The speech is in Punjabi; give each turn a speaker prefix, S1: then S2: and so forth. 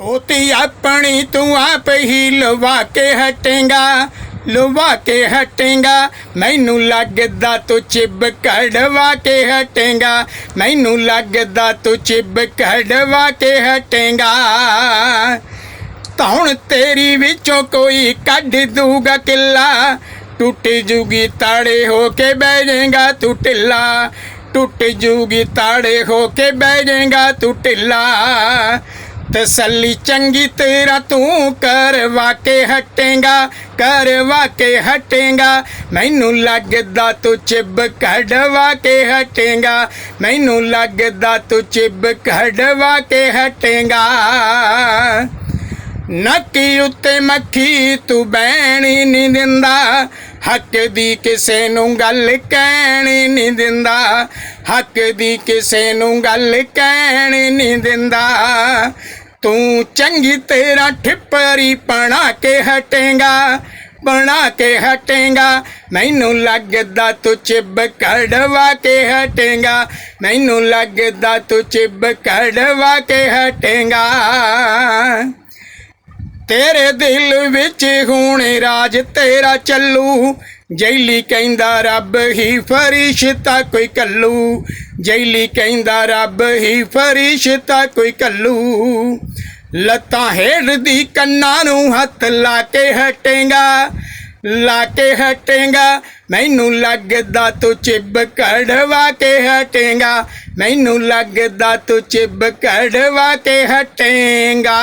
S1: ਧੋਤੀ ਆਪਣੀ, ਤੂੰ ਆਪ ਹੀ ਲਵਾ ਕੇ ਹਟੇਗਾ, ਲਵਾ ਕੇ ਹਟੇਗਾ। ਮੈਨੂੰ ਲੱਗਦਾ ਤੂੰ ਚਿਬ ਕਢਵਾ ਕੇ ਹਟੇਗਾ, ਮੈਨੂੰ ਲੱਗਦਾ ਤੂੰ ਚਿਬ ਕਢਵਾ ਕੇ ਹਟੇਗਾ। ਤਾਂ ਹੁਣ ਤੇਰੀ ਵਿੱਚੋਂ ਕੋਈ ਕੱਢ ਦੂਗਾ ਕਿੱਲਾ, ਟੁੱਟ ਜੂਗੀ ਤਾੜੇ ਹੋ ਕੇ ਬਹਿ ਜਾਏਗਾ ਤੂੰ ਢਿੱਲਾ। ਟੁੱਟ ਜੂਗੀ ਤਾੜੇ ਹੋ ਕੇ ਬਹਿ ਜਾਏਗਾ ਤੂੰ ਢਿੱਲਾ। ਤਸੱਲੀ ਚੰਗੀ ਤੇਰਾ ਤੂੰ ਕਰਵਾ ਕੇ ਹਟੇਗਾ, ਕਰਵਾ ਕੇ ਹਟੇਗਾ। ਮੈਨੂੰ ਲੱਗਦਾ ਤੂੰ ਚਿਬ ਕਢਵਾ ਕੇ ਹਟੇਗਾ, ਮੈਨੂੰ ਲੱਗਦਾ ਤੂੰ ਚਿਬ ਕਢਵਾ ਕੇ ਹਟੇਗਾ। ਨੱਕੀ ਉੱਤੇ ਮੱਖੀ ਤੂੰ ਬਹਿਣੀ ਨਹੀਂ ਦਿੰਦਾ, ਹੱਕ ਦੀ ਕਿਸੇ ਨੂੰ ਗੱਲ ਕਹਿਣੀ ਨਹੀਂ ਦਿੰਦਾ, ਹੱਕ ਦੀ ਕਿਸੇ ਨੂੰ ਗੱਲ ਕਹਿਣੀ ਨਹੀਂ ਦਿੰਦਾ। ਤੂੰ ਚੰਗੀ ਤੇਰਾ ਠਿੱਪਰੀ ਬਣਾ ਕੇ ਹਟੇਗਾ, ਬਣਾ ਕੇ ਹਟੇਗਾ। ਮੈਨੂੰ ਲੱਗਦਾ ਤੂੰ ਚਿਬ ਕਢਵਾ ਕੇ ਹਟੇਗਾ, ਮੈਨੂੰ ਲੱਗਦਾ ਤੂੰ ਚਿਬ ਕਢਵਾ ਕੇ ਹਟੇਗਾ। ਤੇਰੇ ਦਿਲ ਵਿੱਚ ਹੁਣ ਰਾਜ ਤੇਰਾ ਚੱਲੂ ਜੈਲੀ ਕਹਿੰਦਾ ਰੱਬ ਹੀ ਫਰਿਸ਼ਤਾ ਕੋਈ ਕੱਲੂ। ਜੈਲੀ ਕਹਿੰਦਾ ਰੱਬ ਹੀ ਫਰਿਸ਼ਤਾ ਕੋਈ ਕੱਲੂ। ਲੱਤਾਂ ਹੇਠ ਦੀ ਕੰਨਾਂ ਨੂੰ ਹੱਥ ਲਾ ਕੇ ਹਟੇਗਾ, ਲਾ ਕੇ ਹਟੇਗਾ। ਮੈਨੂੰ ਲੱਗਦਾ ਤੂੰ ਚਿਬ ਕਢਵਾ ਕੇ ਹਟੇਗਾ, ਮੈਨੂੰ ਲੱਗਦਾ ਤੂੰ ਚਿਬ ਕਢਵਾ ਕੇ ਹਟੇਗਾ।